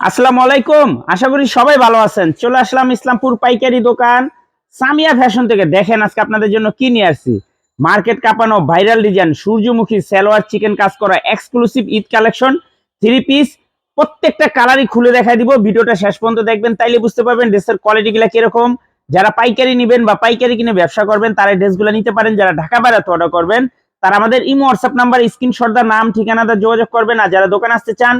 আসসালামু আলাইকুম। আশা করি সবাই ভালো আছেন। চলে আসলাম ইসলামপুর পাইকারি দোকান। সামিয়া ফ্যাশন থেকে দেখেন আজকে আপনাদের জন্য কি নিয়ে আসছি। মার্কেট কাঁপানো ভাইরাল ডিজাইন, সূর্যমুখী সালোয়ার, চিকেন কাজ করা exclusive Eid collection three piece প্রত্যেকটা কালারই খুলে দেখাই দিব। ভিডিওটা শেষ পর্যন্ত দেখবেন, তাইলে বুঝতে পারবেন ড্রেসের কোয়ালিটি গুলা কীরকম। যারা পাইকারি নেবেন বা পাইকারি কিনে ব্যবসা করবেন, তারা ড্রেসগুলো নিতে পারেন। যারা ঢাকা বাইরে অর্ডার করবেন, তারা আমাদের ইমো হোয়াটসঅ্যাপ নাম্বার স্ক্রিনশট দা নাম ঠিকানাটা যোগাযোগ করবেন। আর যারা দোকান আসতে চান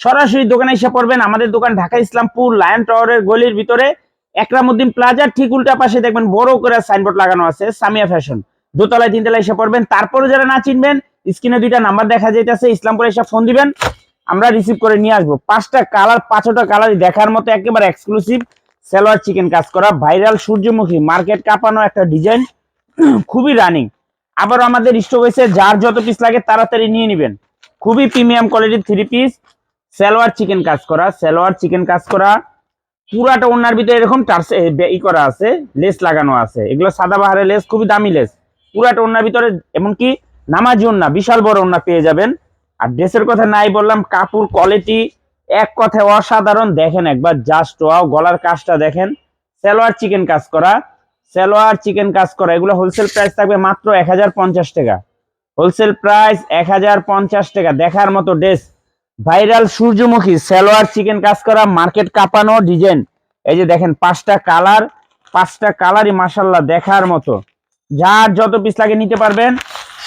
সরাসরি দোকানে এসে পড়বেন। আমাদের দোকান ঢাকা ইসলামপুর লায়ন টাওয়ারের গলির ভিতরে। একরামুদ্দিন প্লাজার ঠিক উল্টা পাশে দেখবেন বড় করে সাইনবোর্ড লাগানো আছে, সামিয়া ফ্যাশন দোতলায়, তিনতলায় এসে পড়বেন। তারপরে যারা না চিনবেন, স্ক্রিনে দুইটা নাম্বার দেখা যাইতেছে, ইসলামপুরে এসে ফোন দিবেন। আমরা রিসিভ করে নিয়ে আসব। পাঁচটা কালার পাঁচটা কালার দেখার মতো একেবারে এক্সক্লুসিভ সালোয়ার চিকেন কাজ করা ভাইরাল সূর্যমুখী মার্কেট কাঁপানো একটা ডিজাইন খুবই রানিং আবার আমাদের স্টক হয়েছে যার যত পিস লাগে তাড়াতাড়ি নিয়ে নেবেন। খুবই প্রিমিয়াম কোয়ালিটির থ্রি পিস সালোয়ার চিকেন কাজ করা, সালোয়ার চিকেন কাজ করা। পুরাটা ওনার ভিতরে এরকম ই করা আছে, লেস লাগানো আছে। এগুলো সাদা বাহারের লেস, খুবই দামি লেস। পুরাটা ওনার ভিতরে, এমনকি নামাজি ওন্না বিশাল বড় ওন্না পেয়ে যাবেন। আর ড্রেসের কথা নাই বললাম, কাপড় কোয়ালিটি এক কথায় অসাধারণ। দেখেন একবার জাস্ট ওয়াও গলার কাজটা দেখেন। সালোয়ার চিকেন কাজ করা, সালোয়ার চিকেন কাজ করা। এগুলো হোলসেল প্রাইস থাকবে মাত্র এক হাজার পঞ্চাশ টাকা। হোলসেল প্রাইস এক হাজার পঞ্চাশ টাকা। দেখার মতো ড্রেস ভাইরাল সূর্যমুখী, সালোয়ার, চিকেন কাজ করা, মার্কেট কাঁপানো ডিজাইন। এই যে দেখেন, পাঁচটা কালার, পাঁচটা কালারই মাসাল্লাহ দেখার মতো। যার যত পিস লাগে নিতে পারবেন।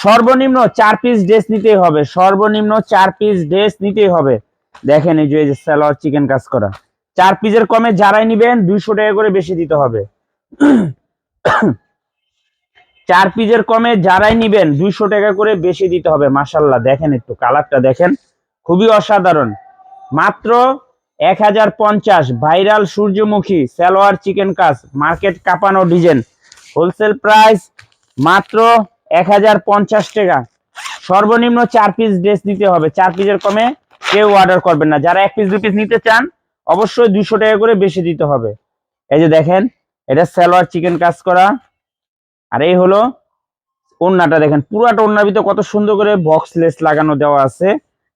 সর্বনিম্ন চার পিস ড্রেস নিতেই হবে। সর্বনিম্ন চার পিস ড্রেস নিতেই হবে। দেখেন এই যে সালোয়ার, চিকেন কাজ করা। চার পিসের কমে যারাই নিবেন, দুইশো টাকা করে বেশি দিতে হবে। চার পিসের কমে যারাই নিবেন, দুইশো টাকা করে বেশি দিতে হবে মাসাল্লাহ দেখেন একটু, কালারটা দেখেন। খুবই অসাধারণ। মাত্র এক হাজার পঞ্চাশ ভাইরাল সূর্যমুখী সালোয়ার চিকেন কাজ মার্কেট কাঁপানো ডিজাইন। হোলসেল প্রাইস মাত্র এক হাজার পঞ্চাশ টাকা। সর্বনিম্ন চার পিস ড্রেস নিতে হবে। চার পিসের কমে কেউ অর্ডার করবেন না। যারা এক পিস দু পিস নিতে চান, অবশ্যই দুশো টাকা করে বেশি দিতে হবে। এই যে দেখেন, এটা সালোয়ার চিকেন কাজ করা। আর এই হলো ওন্নাটা দেখেন। পুরাটা ওন্নার ভিতরে কত সুন্দর করে বক্স লেস লাগানো দেওয়া আছে।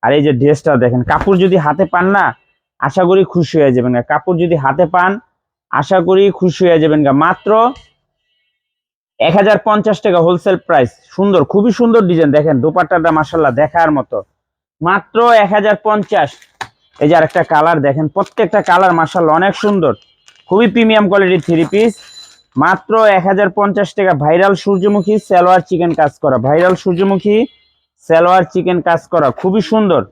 আর এই যে ড্রেসটা দেখেন, কাপড় যদি হাতে পান না, আশা করি খুশি হয়ে যাবেন কাপড় যদি হাতে পান, আশা করি খুশি হয়ে যাবেন গা। মাত্র এক হাজার পঞ্চাশ টাকা হোলসেল প্রাইস সুন্দর, খুবই সুন্দর ডিজাইন দেখেন, দোপাট্টাটা মাসাল্লাহ দেখার মতো। মাত্র এক হাজার পঞ্চাশ। এই যে আরেকটা কালার দেখেন, প্রত্যেকটা কালার মাসাল্লাহ অনেক সুন্দর। খুবই প্রিমিয়াম কোয়ালিটির থ্রি পিস মাত্র এক হাজার পঞ্চাশ টাকা। ভাইরাল সূর্যমুখী, সালোয়ার চিকেন কাজ করা। ভাইরাল সূর্যমুখী সালোয়ার চিকেন কাজ করা, খুবই সুন্দর।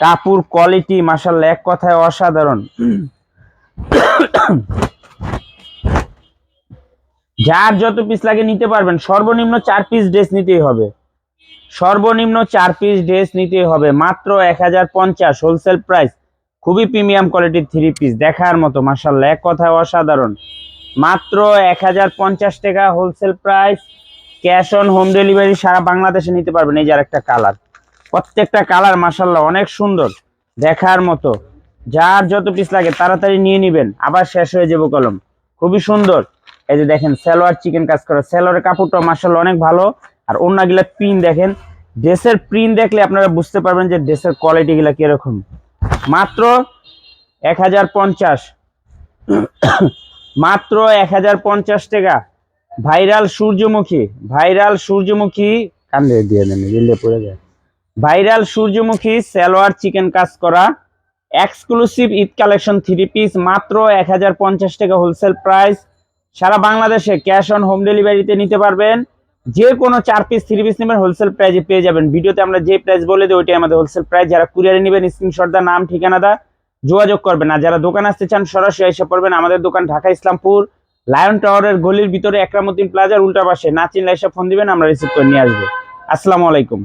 কাপড় কোয়ালিটি মাসাল্লাহ এক কথায় অসাধারণ। যার যত পিস লাগে নিতে পারবেন, সর্বনিম্ন চার পিস ড্রেস নিতেই হবে। সর্বনিম্ন চার পিস ড্রেস নিতেই হবে, মাত্র এক হাজার পঞ্চাশ হোলসেল প্রাইস খুবই প্রিমিয়াম কোয়ালিটির থ্রি পিস দেখার মতো মাসাল্লাহ এক কথায় অসাধারণ। মাত্র এক হাজার পঞ্চাশ টাকা wholesale price cash on home delivery সারা বাংলাদেশে নিতে পারবেন। এই যে একটা কালার। প্রত্যেকটা কালার মাসাল্লাহ অনেক সুন্দর। দেখার মতো। যার যত পিস লাগে, তাড়াতাড়ি নিয়ে নিবেন। আবার শেষ হয়ে যাব কলম। খুবই সুন্দর। এই যে দেখেন, সালোয়ার চিকেন কাজ করা। সালোয়ারের কাপড়টা মাসাল্লাহ অনেক ভালো। আর অন্যগুলা প্রিন্ট দেখেন। ড্রেসের প্রিন্ট দেখলে আপনারা বুঝতে পারবেন যে ড্রেসের কোয়ালিটি গুলা কীরকম। মাত্র এক হাজার পঞ্চাশ। মাত্র এক হাজার পঞ্চাশ টাকা। ভাইরাল সূর্যমুখী ভাইরাল সূর্যমুখী, কান্দে দিয়ে দেন দিল্লে পড়ে যায়। ভাইরাল সূর্যমুখী সালোয়ার চিকেন কাজ করা exclusive Eid collection three piece মাত্র এক হাজার পঞ্চাশ টাকা হোলসেল প্রাইস সারা বাংলাদেশে ক্যাশ অন হোম ডেলিভারিতে নিতে পারবেন। যে কোনো চার পিস থ্রি পিস নেবেন হোলসেল প্রাইজে পেয়ে যাবেন। ভিডিওতে আমরা যে প্রাইস বলে দিই, ওইটাই আমাদের হোলসেল প্রাইস যারা কুরিয়ারে নেবেন স্ক্রিনশট দা নাম, ঠিকানা দা যোগাযোগ করবেন। আর যারা দোকান আসতে চান, সরাসরি এসে পড়বেন আমাদের দোকান, ঢাকা, ইসলামপুর। লায়ন টাওয়ারের গলির ভিতরে একরামুদ্দিন প্লাজার উল্টা পাশে। না চিনলে এসে ফোন দিবেন, আমরা রিসিভ করে নিয়ে আসব। আসসালামু আলাইকুম।